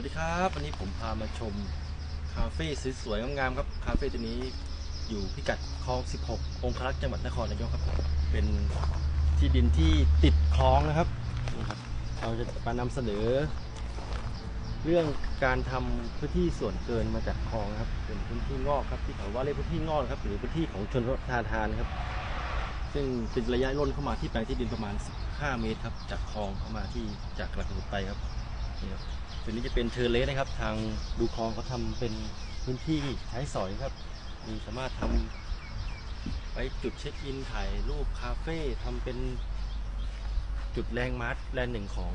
วัสดีครับ วันนี้ผมพามาชมคาเฟ่สวยๆงามๆครับ คาเฟ่ตัวนี้อยู่พิกัดคลอง 16 องครักษ์จังหวัดนครนายกครับ เป็นที่ดินที่ติดคลองนะครับนี่ครับ เราจะมานำเสนอ เรื่องการทำพื้นที่ส่วนเกินมาจากคลองครับ เป็นพื้นที่งอกครับที่เขาว่าเรียกพื้นที่งอกนะครับ หรือพื้นที่ของชนรับทานทานครับ ซึ่งเป็นระยะล้นเข้ามาที่แปลงที่ดินประมาณ 15 เมตรครับ จากคลองเข้ามาที่จากกระสุนไปครับ นี่ครับส่วนนี้จะเป็นเทอร์เลสนะครับ ทางดูคลองเขาทำเป็นพื้นที่ใช้สอยครับ มีสามารถทำไปจุดเช็คอินถ่ายรูปคาเฟ่ทำเป็นจุดแรงมาร์ทแลนหนึ่งของ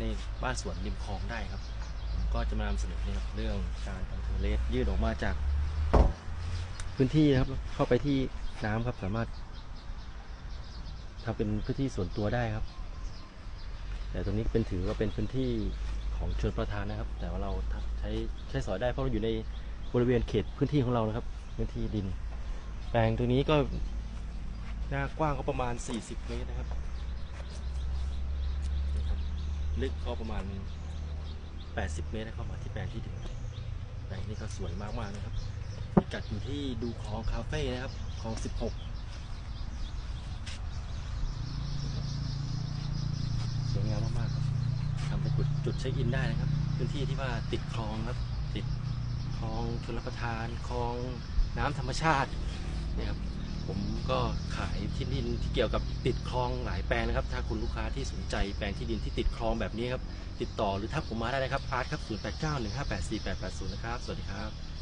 ในบ้านสวนริมคลองได้ครับ ก็จะมานำเสนอนะครับเรื่องการทำเทอร์เลสยืดออกมาจาก พื้นที่นะครับ เข้าไปที่น้ำครับสามารถทำเป็นพื้นที่ส่วนตัวได้ครับ แต่ตรงนี้เป็นถือว่าเป็นพื้นที่ ของชนประทานนะครับ แต่ว่าเราใช้ใช้สอยได้เพราะเราอยู่ในบริเวณเขตพื้นที่ของเรานะครับ พื้นที่ดิน แปลงตรงนี้ก็หน้ากว้างก็ประมาณ 40 เมตรนะครับ ลึกก็ประมาณ 80 เมตรเข้ามาที่แปลงที่ดินแปลงนี้ก็สวยมากๆนะครับพิกัดอยู่ที่ดูคลองคาเฟ่นะครับคลอง 16 สวยงามมากๆครับ ทำเป็นจุดจุดเช็คอินได้นะครับ พื้นที่ที่ว่าติดคลองครับ ติดคลองชลประทานคลองน้ำธรรมชาตินี่ครับผมก็ขายที่ดินที่เกี่ยวกับติดคลองหลายแปลงนะครับ ถ้าคุณลูกค้าที่สนใจแปลงที่ดินที่ติดคลองแบบนี้ครับ ติดต่อหรือทักผมมาได้นะครับอาร์ตครับ 0891584880 นะครับ สวัสดีครับ